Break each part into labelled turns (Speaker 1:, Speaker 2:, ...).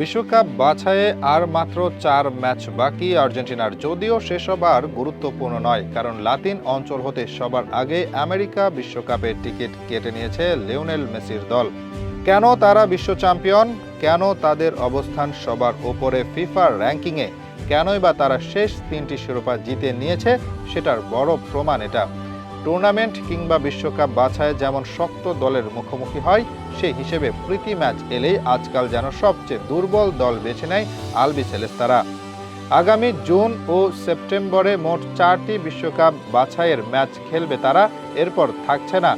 Speaker 1: বিশ্বকাপ বাছাইয়ে আর মাত্র চার ম্যাচ বাকি। আর্জেন্টিনার যদিও সেসব আর গুরুত্বপূর্ণ নয়, কারণ লাতিন অঞ্চল হতে সবার আগে আমেরিকা বিশ্বকাপের টিকিট কেটে নিয়েছে লিওনেল মেসির দল। কেন তারা বিশ্ব চ্যাম্পিয়ন? কেন তাদের অবস্থান সবার ওপরে ফিফার র্যাঙ্কিংয়ে? কেনই বা তারা শেষ তিনটি শিরোপা জিতে নিয়েছে? সেটার বড় প্রমাণ এটা। টুর্নামেন্ট কিংবা বিশ্বকাপ বাছায় যেমন শক্ত দলের মুখোমুখি হয়, সেই হিসেবে প্রীতি ম্যাচ এলেই আজকাল যেন সবচেয়ে দুর্বল দল বেছে নেয় আলবি সেলেস্তারা। আগামী জুন ও সেপ্টেম্বরে মোট চারটি বিশ্বকাপ বাছাইয়ের ম্যাচ খেলবে তারা, এরপর থাকছে না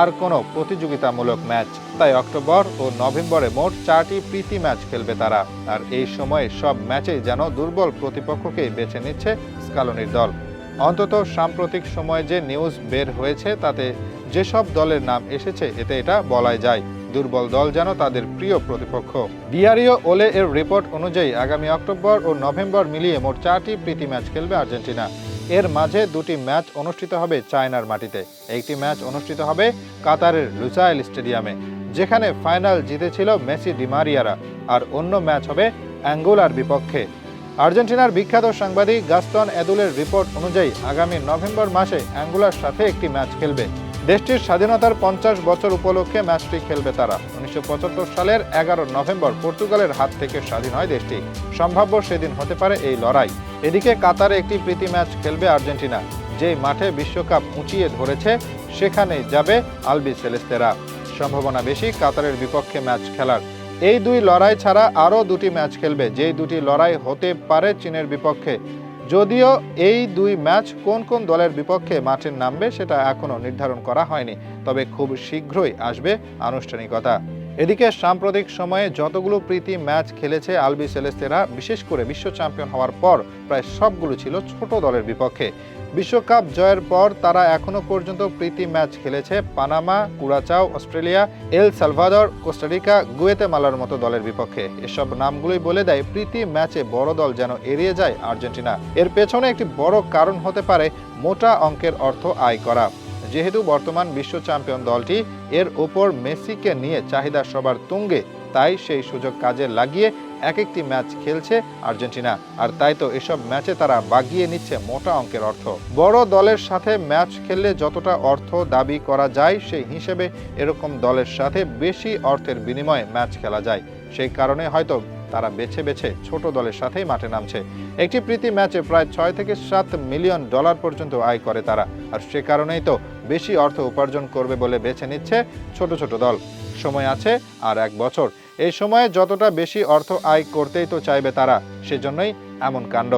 Speaker 1: আর কোনো প্রতিযোগিতামূলক ম্যাচ। তাই অক্টোবর ও নভেম্বরে মোট চারটি প্রীতি ম্যাচ খেলবে তারা। আর এই সময়ে সব ম্যাচেই যেন দুর্বল প্রতিপক্ষকেই বেছে নিচ্ছে স্কালনির দল। অন্তত সাম্প্রতিক সময়ে যে নিউজ বের হয়েছে, তাতে যেসব দলের নাম এসেছে, এতে এটা বলাই যায়। দুর্বল দল যেন তাদের প্রিয় প্রতিপক্ষ। ডিয়ারিও ওলে এর রিপোর্ট অনুযায়ী আগামী অক্টোবর ও নভেম্বর মিলিয়ে মোট চারটি প্রীতি ম্যাচ খেলবে আর্জেন্টিনা। এর মাঝে দুটি ম্যাচ অনুষ্ঠিত হবে চায়নার মাটিতে। একটি ম্যাচ অনুষ্ঠিত হবে কাতারের লুসাইল স্টেডিয়ামে, যেখানে ফাইনাল জিতেছিল মেসি ডিমারিয়ারা। আর অন্য ম্যাচ হবে অ্যাঙ্গোলার বিপক্ষে। আর্জেন্টিনার বিখ্যাত সাংবাদিক গাস্তন এদুলের রিপোর্ট অনুযায়ী আগামী নভেম্বর মাসে অ্যাঙ্গোলার সাথে একটি ম্যাচ খেলবে। দেশটির স্বাধীনতার পঞ্চাশ বছর উপলক্ষে ম্যাচটি খেলবে তারা। উনিশশো পঁচাত্তর সালের এগারো নভেম্বর পর্তুগালের হাত থেকে স্বাধীন হয় দেশটি। সম্ভাব্য সেদিন হতে পারে এই লড়াই। এদিকে কাতারে একটি প্রীতি ম্যাচ খেলবে আর্জেন্টিনা, যেই মাঠে বিশ্বকাপ উঁচিয়ে ধরেছে, সেখানেই যাবে আলবি সেলেস্তেরা। সম্ভাবনা বেশি কাতারের বিপক্ষে ম্যাচ খেলার। এই দুই লড়াই ছাড়া আরও দুটি ম্যাচ খেলবে, যেই দুটি লড়াই হতে পারে চীনের বিপক্ষে। যদিও এই দুই ম্যাচ কোন কোন দলের বিপক্ষে মাঠে নামবে সেটা এখনও নির্ধারণ করা হয়নি, তবে খুব শীঘ্রই আসবে আনুষ্ঠানিকতা। এদিকে সাম্প্রতিক সময়ে যতগুলো প্রীতি ম্যাচ খেলেছে আলবি সেলেস্তেরা, বিশেষ করে বিশ্ব চ্যাম্পিয়ন হওয়ার পর প্রায় সবগুলো ছিল ছোট দলের বিপক্ষে। বিশ্বকাপ জয়ের পর তারা এখনও পর্যন্ত প্রীতি ম্যাচ খেলেছে Panama, Curacao, Australia, El Salvador, Costa Rica, গুয়েতেমালার মতো দলের বিপক্ষে। এসব নামগুলোই বলে দেয় প্রীতি ম্যাচে বড় দল যেন এড়িয়ে যায় আর্জেন্টিনা। এর পেছনে একটি বড় কারণ হতে পারে মোটা অঙ্কের অর্থ আয় করা। যেহেতু বর্তমান বিশ্ব চ্যাম্পিয়ন দলটি, এর ওপর মেসিকে নিয়ে চাহিদা সবার তুঙ্গে তাই সেই সুযোগ কাজে লাগিয়ে এক একটি ম্যাচ খেলছে আর্জেন্টিনা। আর তাই তো এসব ম্যাচে তারা বাগিয়ে নিচ্ছে মোটা অঙ্কের অর্থ। বড় দলের সাথে ম্যাচ খেললে যতটা অর্থ দাবি করা যায়, সেই হিসেবে এরকম দলের সাথে বেশি অর্থের বিনিময়ে ম্যাচ খেলা যায়। সেই কারণে হয়তো তারা বেছে বেছে ছোট দলের সাথেই মাঠে নামছে। একটি প্রীতি ম্যাচে প্রায় ছয় থেকে সাত মিলিয়ন ডলার পর্যন্ত আয় করে তারা। আর সে কারণেই তো বেশি অর্থ উপার্জন করবে বলে বেছে নিচ্ছে ছোট ছোট দল। সময় আছে আর এক বছর। এই সময়ে যতটা বেশি অর্থ আয় করতেই তো চাইবে তারা, সেজন্যই এমন কাণ্ড।